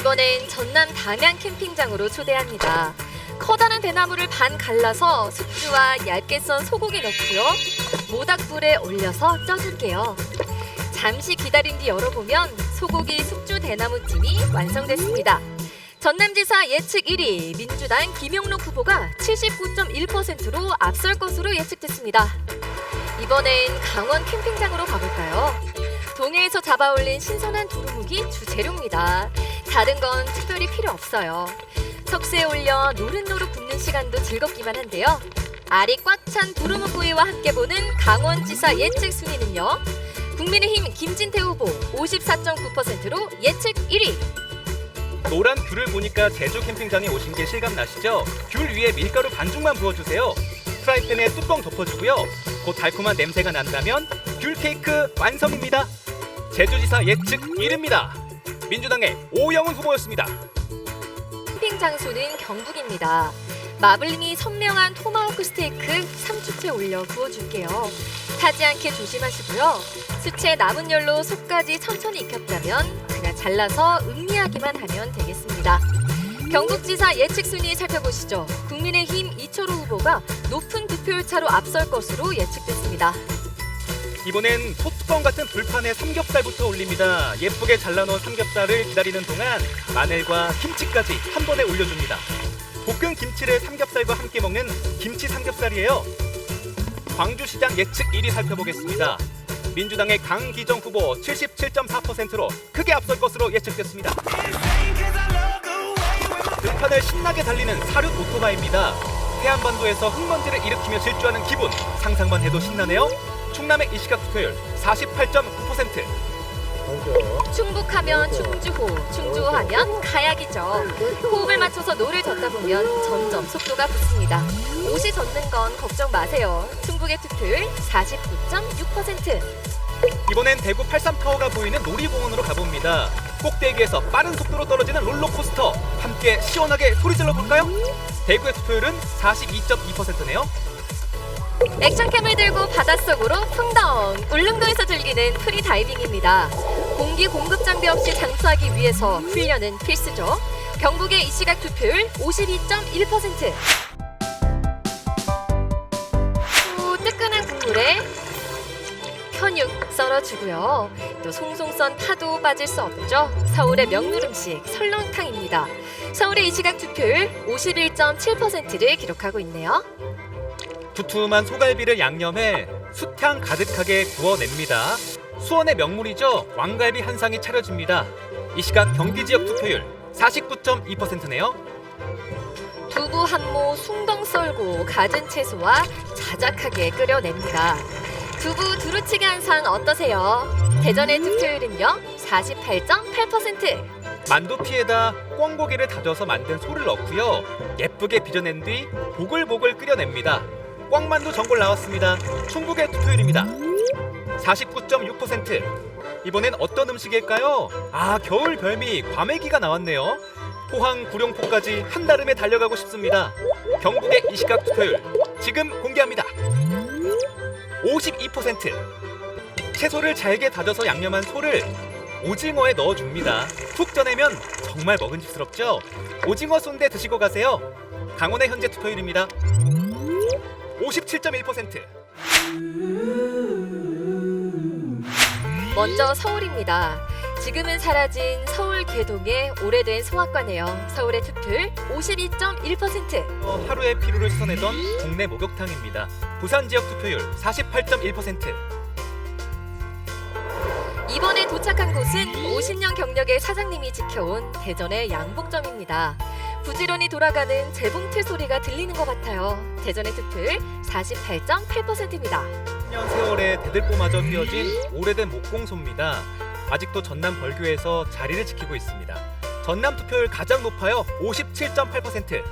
이번엔 전남 담양 캠핑장으로 초대합니다. 커다란 대나무를 반 갈라서 숙주와 얇게 썬 소고기 넣고요. 모닥불에 올려서 쪄줄게요. 잠시 기다린 뒤 열어보면 소고기 숙주 대나무찜이 완성됐습니다. 전남지사 예측 1위 민주당 김용록 후보가 79.1%로 앞설 것으로 예측됐습니다. 이번엔 강원 캠핑장으로 가볼까요? 동해에서 잡아올린 신선한 두루묵이 주 재료입니다. 다른 건 특별히 필요 없어요. 석쇠에 올려 노릇노릇 굽는 시간도 즐겁기만 한데요. 알이 꽉 찬 두루묵구이와 함께 보는 강원지사 예측 순위는요. 국민의힘 김진태 후보 54.9%로 예측 1위. 노란 귤을 보니까 제주 캠핑장에 오신 게 실감 나시죠? 귤 위에 밀가루 반죽만 부어주세요. 프라이팬에 뚜껑 덮어주고요. 곧 달콤한 냄새가 난다면 귤 케이크 완성입니다. 제주지사 예측 1위입니다. 민주당의 오영훈 후보였습니다. 캠핑 장소는 경북입니다. 마블링이 선명한 토마호크 스테이크 3주째 올려 구워줄게요. 타지 않게 조심하시고요. 수채 남은 열로 속까지 천천히 익혔다면 그냥 잘라서 음미하기만 하면 되겠습니다. 경북지사 예측 순위 살펴보시죠. 국민의힘 이철호 후보가 높은 득표율 차로 앞설 것으로 예측됐습니다. 이번엔 소뚜껑 같은 불판에 삼겹살부터 올립니다. 예쁘게 잘라놓은 삼겹살을 기다리는 동안 마늘과 김치까지 한 번에 올려줍니다. 볶은 김치를 삼겹살과 함께 먹는 김치 삼겹살이에요. 광주시장 예측 1위 살펴보겠습니다. 민주당의 강기정 후보 77.4%로 크게 앞설 것으로 예측됐습니다. 등판을 신나게 달리는 사륜 오토바이입니다. 해안반도에서 흥먼지를 일으키며 질주하는 기분 상상만 해도 신나네요. 충남의 이 시각 투표율 48.9%. 충북하면 충주호, 충주호하면 가약이죠. 호흡을 맞춰서 노를 젓다 보면 점점 속도가 붙습니다. 옷이 젖는 건 걱정 마세요. 충북의 투표율 49.6%. 이번엔 대구 83타워가 보이는 놀이공원으로 가봅니다. 꼭대기에서 빠른 속도로 떨어지는 롤러코스터 함께 시원하게 소리 질러 볼까요? 대구의 투표율은 42.2%네요. 액션캠을 들고 바닷속으로 풍덩! 울릉도에서 즐기는 프리 다이빙입니다. 공기 공급 장비 없이 장수하기 위해서 훈련은 필수죠. 경북의 이 시각 투표율 52.1%. 후 뜨끈한 국물에 편육 썰어주고요. 또 송송 썬 파도 빠질 수 없죠. 서울의 명물 음식 설렁탕입니다. 서울의 이 시각 투표율 51.7%를 기록하고 있네요. 두툼한 소갈비를 양념해 숯향 가득하게 구워냅니다. 수원의 명물이죠. 왕갈비 한 상이 차려집니다. 이 시각 경기 지역 투표율 49.2%네요. 두부 한모 숭덩 썰고 갖은 채소와 자작하게 끓여냅니다. 두부 두루치기 한 상 어떠세요? 대전의 투표율은요 48.8%. 만두피에다 꿩고기를 다져서 만든 소를 넣고요. 예쁘게 빚어낸 뒤 보글보글 끓여냅니다. 꿩만두 전골 나왔습니다. 충북의 투표율입니다. 49.6%. 이번엔 어떤 음식일까요? 아, 겨울 별미 과메기가 나왔네요. 포항 구룡포까지 한달음에 달려가고 싶습니다. 경북의 이 시각 투표율 지금 공개합니다. 52%. 채소를 잘게 다져서 양념한 소를 오징어에 넣어줍니다. 푹 쪄내면 정말 먹음직스럽죠? 오징어 순대 드시고 가세요. 강원의 현재 투표율입니다. 57.1%. 먼저 서울입니다. 지금은 사라진 서울 개동의 오래된 소학과네요. 서울의 투표율 52.1%. 어, 하루의 피로를 씻어내던 국내 목욕탕입니다. 부산 지역 투표율 48.1%. 이번에 도착한 곳은 50년 경력의 사장님이 지켜온 대전의 양복점입니다. 부지런히 돌아가는 재봉틀 소리가 들리는 것 같아요. 대전의 투표율 48.8%입니다. 10년 세월에 대들보마저 휘어진 오래된 목공소입니다. 아직도 전남 벌교에서 자리를 지키고 있습니다. 전남 투표율 가장 높아요. 57.8%.